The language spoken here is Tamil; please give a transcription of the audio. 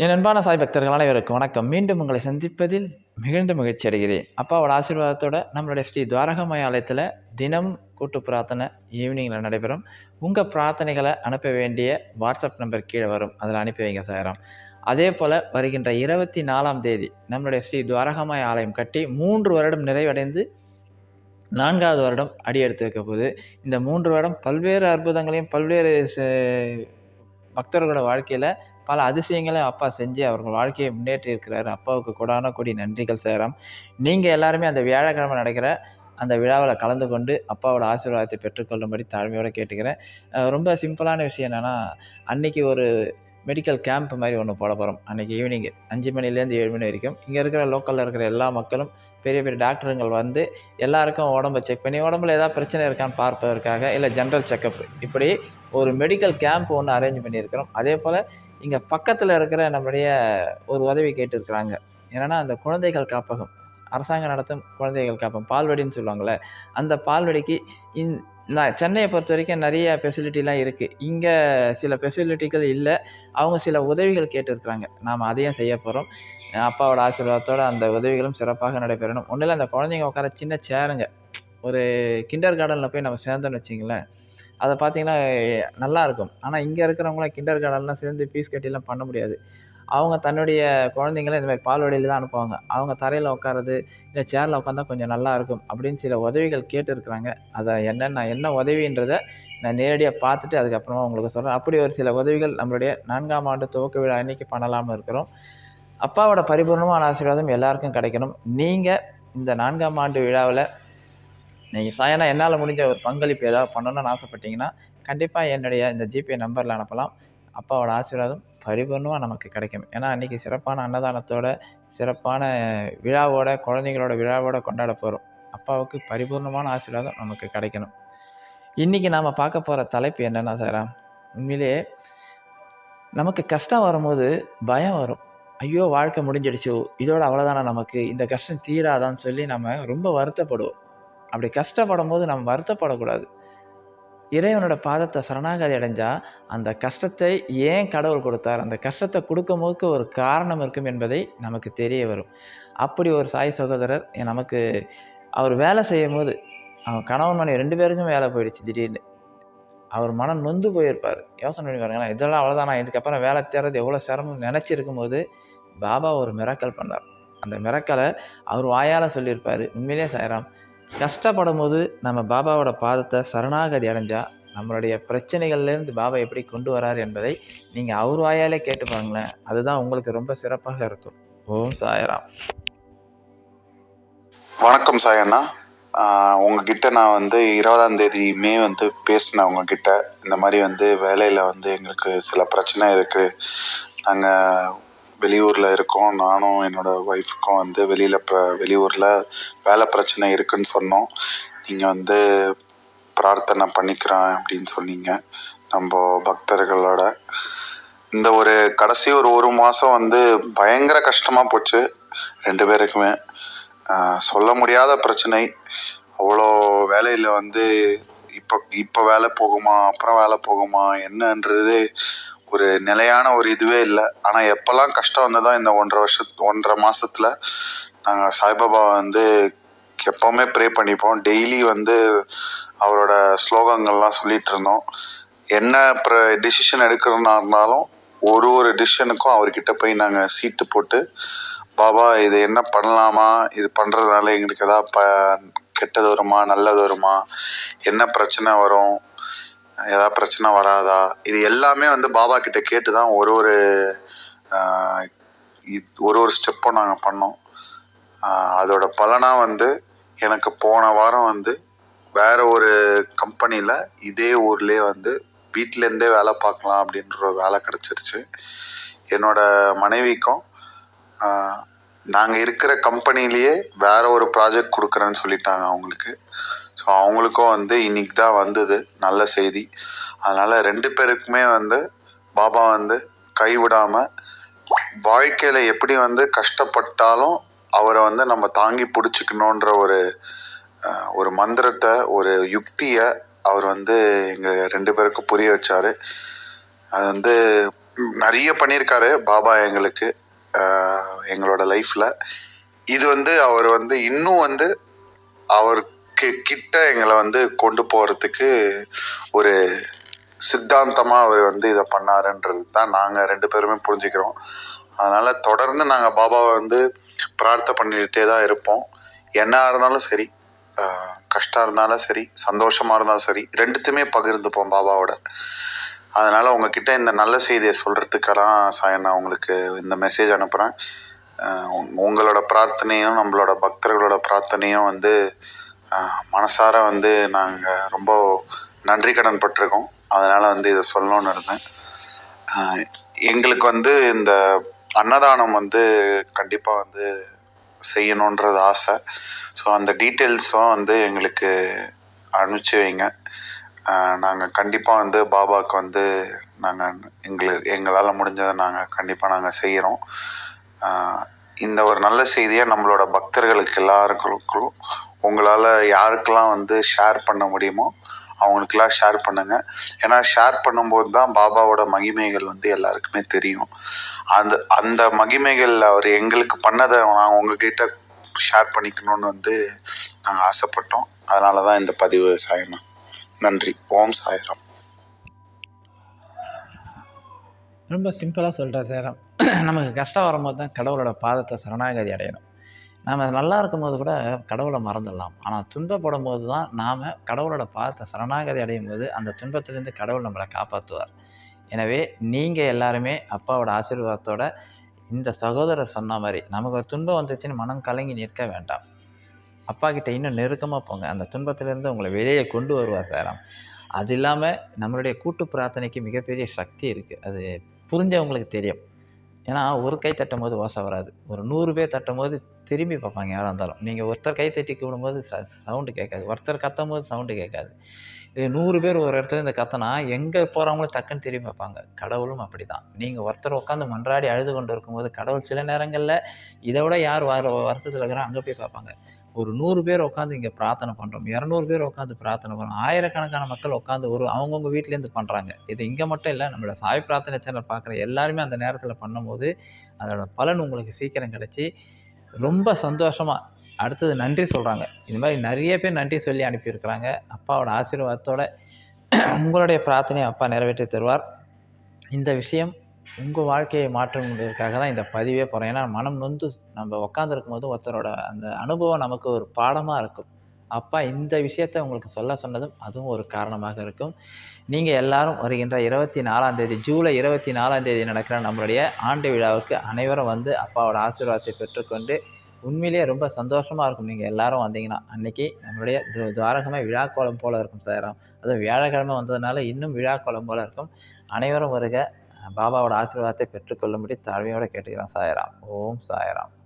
என் அன்பான சாய் பக்தர்கள் அனைவருக்கும் வணக்கம். மீண்டும் உங்களை சந்திப்பதில் மிகுந்த மகிழ்ச்சி அடைகிறேன். அப்பாவோட ஆசீர்வாதத்தோட நம்மளுடைய ஸ்ரீ துவாரகமய ஆலயத்தில் தினம் கூட்டு பிரார்த்தனை ஈவினிங்கில் நடைபெறும். உங்கள் பிரார்த்தனைகளை அனுப்ப வேண்டிய வாட்ஸ்அப் நம்பர் கீழே வரும். அதில் அனுப்பி வைங்க சாயிரம். அதே போல் வருகின்ற இருபத்தி நாலாம் தேதி நம்மளுடைய ஸ்ரீ துவாரகமய ஆலயம் கட்டி மூன்று வருடம் நிறைவடைந்து நான்காவது வருடம் அடி எடுத்து வைக்க போகுது. இந்த மூன்று வருடம் பல்வேறு அற்புதங்களையும் பல்வேறு ச- பக்தர்களோட வாழ்க்கையில் பல அதிசயங்களை அப்பா செஞ்சு அவர்கள் வாழ்க்கையை முன்னேற்றி இருக்கிறார். அப்பாவுக்கு கொடான கொடி நன்றிகள் சேரம். நீங்கள் எல்லாருமே அந்த வியாழக்கிழமை நடக்கிற அந்த விழாவில் கலந்து கொண்டு அப்பாவோட ஆசீர்வாதத்தை பெற்றுக்கொள்ளும்படி தாழ்மையோடு கேட்டுக்கிறேன். ரொம்ப சிம்பிளான விஷயம் என்னென்னா அன்னைக்கு ஒரு மெடிக்கல் கேம்ப் மாதிரி ஒன்று போட போகிறோம் அன்றைக்கி ஈவினிங் அஞ்சு மணிலேருந்து ஏழு மணி வரைக்கும். இங்கே இருக்கிற லோக்கலில் இருக்கிற எல்லா மக்களும் பெரிய பெரிய டாக்டருங்கள் வந்து எல்லாருக்கும் உடம்பை செக் பண்ணி உடம்புல ஏதாவது பிரச்சனை இருக்கான்னு பார்ப்பதற்காக இல்லை ஜென்ரல் செக்கப் இப்படி ஒரு மெடிக்கல் கேம்ப் ஒன்று அரேஞ்ச் பண்ணியிருக்கிறோம். அதே போல் இங்கே பக்கத்தில் இருக்கிற நம்முடைய ஒரு உதவி கேட்டிருக்கிறாங்க. என்னென்னா அந்த குழந்தைகள் காப்பகம். அரசாங்கம் நடத்தும் குழந்தைகள் காப்பகம் பால்வடின்னு சொல்லுவாங்கள்ல அந்த பால்வடிக்கு இந் நான் சென்னையை பொறுத்த வரைக்கும் நிறைய ஃபெசிலிட்டிலாம் இருக்குது இங்கே சில ஃபெசிலிட்டிகள் இல்லை. அவங்க சில உதவிகள் கேட்டிருக்கிறாங்க. நாம் அதையும் செய்ய போகிறோம் அப்பாவோட ஆசீர்வாதத்தோடு அந்த உதவிகளும் சிறப்பாக நடைபெறணும். ஒன்றும் இல்லை அந்த குழந்தைங்க உட்கார சின்ன சேருங்க ஒரு கிண்டர் கார்டனில் போய் நம்ம சேர்ந்தோன்னு வச்சிங்களேன் அதை பார்த்தீங்கன்னா நல்லா இருக்கும். ஆனால் இங்கே இருக்கிறவங்களாம் கிண்டர் கார்டன்லாம் சேர்ந்து ஃபீஸ் கட்டிலாம் பண்ண முடியாது. அவங்க தன்னுடைய குழந்தைங்கள இந்த மாதிரி பால்வாடியில் தான் அனுப்புவாங்க. அவங்க தரையில் உட்காருறது இல்லை சேரில் உட்காந்தா கொஞ்சம் நல்லா இருக்கும் அப்படின்னு சில உதவிகள் கேட்டுருக்குறாங்க அதை என்னென்ன என்ன உதவின்றதை நான் நேரடியாக பார்த்துட்டு அதுக்கப்புறமா உங்களுக்கு சொல்கிறேன் அப்படி ஒரு சில உதவிகள் நம்மளுடைய நான்காம் ஆண்டு துவக்க விழா அன்னைக்கு பண்ணலாம்னு இருக்கிறோம். அப்பாவோட பரிபூர்ணமான ஆசீர்வாதம் எல்லாருக்கும் கிடைக்கணும். நீங்கள் இந்த நான்காம் ஆண்டு விழாவில் நீங்கள் சாயனா என்னால் முடிஞ்ச ஒரு பங்களிப்பு ஏதாவது பண்ணணும்னு ஆசைப்பட்டீங்கன்னா கண்டிப்பாக என்னுடைய இந்த ஜிபே நம்பரில் அனுப்பலாம். அப்பாவோட ஆசீர்வாதம் பரிபூர்ணமாக நமக்கு கிடைக்கும். ஏன்னா அன்றைக்கி சிறப்பான அன்னதானத்தோட சிறப்பான விழாவோட குழந்தைங்களோட விழாவோட கொண்டாட போகிறோம் அப்பாவுக்கு பரிபூர்ணமான ஆசீர்வாதம் நமக்கு கிடைக்கணும். இன்றைக்கி நாம் பார்க்க போகிற தலைப்பு என்னென்னா சாரா உண்மையிலேயே நமக்கு கஷ்டம் வரும்போது பயம் வரும். ஐயோ வாழ்க்கை முடிஞ்சிடுச்சோ. இதோட அவ்வளோதானா நமக்கு? இந்த கஷ்டம் தீராதான்னு சொல்லி நம்ம ரொம்ப வருத்தப்படுவோம். அப்படி கஷ்டப்படும் போது நம்ம வருத்தப்படக்கூடாது. இறைவனோட பாதத்தை சரணாகதி அடைஞ்சால் அந்த கஷ்டத்தை ஏன் கடவுள் கொடுத்தார் அந்த கஷ்டத்தை கொடுக்கும் போதுக்கு ஒரு காரணம் இருக்கும் என்பதை நமக்கு தெரிய வரும். அப்படி ஒரு சாய் சகோதரர் நமக்கு அவர் வேலை செய்யும் போது அவன் கணவன் மனைவி ரெண்டு பேருக்கும் வேலை போயிடுச்சு திடீர்னு. அவர் மனம் நொந்து போயிருப்பார். யோசனை பண்ணி பாருங்களேன் இதெல்லாம் அவ்வளோதானா இதுக்கப்புறம் வேலை தேர்றது எவ்வளோ சிரமம் நினச்சிருக்கும் போது பாபா ஒரு மிராக்கல் பண்ணார். அந்த மிரக்கலை அவர் வாயால் சொல்லியிருப்பார். உண்மையிலே சாயராம் கஷ்டப்படும் போது நம்ம பாபாவோட பாதத்தை சரணாகதி அடைஞ்சால் நம்மளுடைய பிரச்சனைகள்லேருந்து பாபா எப்படி கொண்டு வரார் என்பதை நீங்கள் அவர் வாயாலே கேட்டு பாருங்களேன். அதுதான் உங்களுக்கு ரொம்ப சிறப்பாக இருக்கும். ஓம் சாயராம். வணக்கம் சாயண்ணா. உங்ககிட்ட நான் வந்து இருபதாம் தேதி மே வந்து பேசினேன் உங்ககிட்ட. இந்த மாதிரி வந்து வேலையில் வந்து எங்களுக்கு சில பிரச்சனை இருக்குது நாங்கள் வெளியூரில் இருக்கோம். நானும் என்னோடய ஒய்ஃபுக்கும் வந்து வெளியில் ப வெளியூரில் வேலை பிரச்சனை இருக்குன்னு சொன்னோம். நீங்கள் வந்து பிரார்த்தனை பண்ணிக்கிறேன் அப்படின்னு சொன்னீங்க. நம்ம பக்தர்களோட. இந்த ஒரு கடைசி ஒரு ஒரு மாதம் வந்து பயங்கர கஷ்டமாக போச்சு. ரெண்டு பேருக்குமே. சொல்ல முடியாத பிரச்சனை. அவ்வளோ வேலையில் வந்து இப்போ இப்போ வேலை போகுமா? அப்புறம் வேலை போகுமா? என்னன்றது ஒரு நிலையான ஒரு இதுவே இல்லை. ஆனால் எப்போல்லாம் கஷ்டம் வந்ததோ இந்த ஒன்றரை வருஷ ஒன்றரை மாதத்தில் நாங்கள் சாய்பாபா வந்து எப்போவுமே ப்ரே பண்ணிப்போம். டெய்லி வந்து அவரோட ஸ்லோகங்கள்லாம் சொல்லிட்டு இருந்தோம். என்ன ப்ர டிசிஷன் எடுக்கிறனா இருந்தாலும் ஒரு ஒரு டிசிஷனுக்கும் அவர்கிட்ட போய் நாங்கள் சீட்டு போட்டு பாபா இது என்ன பண்ணலாமா? இது பண்ணுறதுனால எங்களுக்கு எதாவது ப கெட்டது வருமா? நல்லது வருமா? என்ன பிரச்சனை வரும்? ஏதாவது பிரச்சனை வராதா? இது எல்லாமே வந்து பாபா கிட்ட கேட்டு தான் ஒரு ஒரு ஒரு ஒரு ஸ்டெப்பும் நாங்கள் பண்ணோம். அதோட பலனாக வந்து எனக்கு போன வாரம் வந்து வேற ஒரு கம்பெனியில் இதே ஊர்லேயே வந்து வீட்டிலேருந்தே வேலை பார்க்கலாம் அப்படின்ற ஒரு வேலை கிடச்சிருச்சு. என்னோட மனைவிக்கும் நாங்கள் இருக்கிற கம்பெனிலேயே வேற ஒரு ப்ராஜெக்ட் கொடுக்குறேன்னு சொல்லிட்டாங்க அவங்களுக்கு. ஸோ அவங்களுக்கும் வந்து இன்னைக்கு தான் வந்தது நல்ல செய்தி. அதனால் ரெண்டு பேருக்குமே வந்து பாபா வந்து கைவிடாமல் வாழ்க்கையில் எப்படி வந்து கஷ்டப்பட்டாலும் அவரை வந்து நம்ம தாங்கி பிடிச்சிக்கணுன்ற ஒரு ஒரு மந்திரத்தை ஒரு யுக்தியை அவர் வந்து எங்கள் ரெண்டு பேருக்கும் புரிய வச்சார். அது வந்து நிறைய பண்ணியிருக்காரு பாபா எங்களுக்கு எங்களோட லைஃப்பில் இது வந்து அவர் வந்து இன்னும் வந்து அவருக்கு கிட்ட எங்களை வந்து கொண்டு போகிறதுக்கு ஒரு சித்தாந்தமாக அவர் வந்து இதை பண்ணாருன்றது தான் நாங்கள் ரெண்டு பேருமே புரிஞ்சுக்கிறோம். அதனால் தொடர்ந்து நாங்கள் பாபாவை வந்து பிரார்த்தனை பண்ணிகிட்டே தான் இருப்போம். என்ன இருந்தாலும் சரி கஷ்டம் இருந்தாலும் சரி சந்தோஷமாக இருந்தாலும் சரி ரெண்டுத்துமே பகிர்ந்துப்போம் பாபாவோட. அதனால் உங்ககிட்ட இந்த நல்ல செய்தியை சொல்கிறதுக்கெல்லாம் சாயன் நான் உங்களுக்கு இந்த மெசேஜ் அனுப்புகிறேன் உங்களோட பிரார்த்தனையும் நம்மளோட பக்தர்களோட பிரார்த்தனையும் வந்து மனசார வந்து நாங்கள் ரொம்ப நன்றி கடன் பட்டிருக்கோம். அதனால் வந்து இதை சொல்லணும்னு இருந்தேன். எங்களுக்கு வந்து இந்த அன்னதானம் வந்து கண்டிப்பாக வந்து செய்யணுன்றது ஆசை. ஸோ அந்த டீட்டெயில்ஸும் வந்து எங்களுக்கு அனுப்பிச்சி வைங்க. நாங்கள் கண்டிப்பாக வந்து பாபாவுக்கு வந்து நாங்கள் எங்களுக்கு எங்களால் முடிஞ்சதை நாங்கள் கண்டிப்பாக நாங்கள் செய்கிறோம் இந்த ஒரு நல்ல செய்தியை நம்மளோட பக்தர்களுக்கு எல்லாருக்கும் உங்களால் யாருக்கெல்லாம் வந்து ஷேர் பண்ண முடியுமோ அவங்களுக்கெல்லாம் ஷேர் பண்ணுங்கள் ஏன்னா ஷேர் பண்ணும்போது தான் பாபாவோட மகிமைகள் வந்து எல்லாருக்குமே தெரியும். அந்த அந்த மகிமைகள் அவர் எங்களுக்கு பண்ணதை நாங்கள் உங்ககிட்ட ஷேர் பண்ணிக்கணும்னு வந்து நாங்கள் ஆசைப்பட்டோம். அதனால தான் இந்த பதிவு சாயணும் நன்றி. ஓம் சாய்ராம். ரொம்ப சிம்பிளாக சொல்கிறேன் சேரம் நமக்கு கஷ்டம் வரும்போது தான் கடவுளோட பாதத்தை சரணாகதி அடையணும். நாம் நல்லா இருக்கும் போது கூட கடவுளை மறந்துடலாம். ஆனால் துன்பப்படும் போது தான் நாம் கடவுளோட பாதத்தை சரணாகதி அடையும் போது அந்த துன்பத்திலேருந்து கடவுள் நம்மளை காப்பாற்றுவார் எனவே நீங்கள் எல்லாருமே அப்பாவோட ஆசீர்வாதத்தோட இந்த சகோதரர் சொன்ன மாதிரி நமக்கு ஒரு துன்பம் வந்துச்சுன்னு மனம் கலங்கி நிற்க வேண்டாம். அப்பா கிட்ட இன்னும் நெருக்கமாக போங்க. அந்த துன்பத்திலேருந்து உங்களை வெளியே கொண்டு வருவார் சேரம். அது இல்லாமல் நம்மளுடைய கூட்டு பிரார்த்தனைக்கு மிகப்பெரிய சக்தி இருக்குது அது புரிஞ்சவங்களுக்கு தெரியும். ஏன்னா ஒரு கை தட்டும் போது ஓசை வராது. ஒரு நூறு பேர் தட்டும் போது திரும்பி பார்ப்பாங்க யாராக இருந்தாலும். நீங்கள் ஒருத்தர் கை தட்டி கூடும்போது ச சவுண்டு கேட்காது. ஒருத்தர் கத்தும் போது சவுண்டு கேட்காது. இது நூறு பேர் ஒரு இடத்துல இந்த கத்தனா எங்கே போகிறவங்களும் டக்குன்னு திரும்பி பார்ப்பாங்க. கடவுளும் அப்படி தான் நீங்கள் ஒருத்தர் உட்காந்து மன்றாடி அழுது கொண்டு இருக்கும்போது கடவுள் சில நேரங்களில் இதை விட யார் வர வருத்தத்தில் இருக்கிறோம் அங்கே போய் பார்ப்பாங்க. ஒரு நூறு பேர் உட்காந்து இங்கே பிரார்த்தனை பண்ணுறோம் இரநூறு பேர் உட்காந்து பிரார்த்தனை பண்ணுறோம் ஆயிரக்கணக்கான மக்கள் உட்காந்து ஒரு அவங்கவுங்க வீட்லேருந்து பண்ணுறாங்க இது இங்கே மட்டும் இல்லை நம்மளோட சாய் பிரார்த்தனை சேனல் பார்க்குற எல்லாருமே அந்த நேரத்தில் பண்ணும்போது அதோட பலன் உங்களுக்கு சீக்கிரம் கிடச்சி ரொம்ப சந்தோஷமாக அடுத்தது நன்றி சொல்கிறாங்க இது மாதிரி நிறைய பேர் நன்றி சொல்லி அனுப்பியிருக்கிறாங்க. அப்பாவோட ஆசீர்வாதத்தோட உங்களுடைய பிரார்த்தனையை அப்பா நிறைவேற்றி தருவார். இந்த விஷயம் உங்கள் வாழ்க்கையை மாற்றுவதற்காக தான் இந்த பதிவே போகிறேன் ஏன்னா மனம் நொந்து நம்ம உட்காந்துருக்கும் போது ஒருத்தரோட அந்த அனுபவம் நமக்கு ஒரு பாடமாக இருக்கும். அப்பா இந்த விஷயத்த உங்களுக்கு சொல்ல சொன்னதும் அதுவும் ஒரு காரணமாக இருக்கும். நீங்கள் எல்லாரும் வருகின்ற இருபத்தி நாலாம் தேதி ஜூலை இருபத்தி நாலாம் தேதி நடக்கிற நம்மளுடைய ஆண்டு விழாவுக்கு அனைவரும் வந்து அப்பாவோட ஆசீர்வாதத்தை பெற்றுக்கொண்டு உண்மையிலேயே ரொம்ப சந்தோஷமாக இருக்கும். நீங்கள் எல்லாரும் வந்தீங்கன்னா அன்றைக்கி நம்மளுடைய து துவாரகமே கோலம் போல் இருக்கும் சேரம் அதுவும் வியாழக்கிழமை வந்ததுனால இன்னும் விழாக்கோலம் போல் இருக்கும். அனைவரும் வருக பாபாவோட ஆசீர்வாதத்தை பெற்றுக்கொள்ளும்படி தாழ்மையோடு கேட்டுக்கிறான். சாயராம். ஓம் சாயராம்.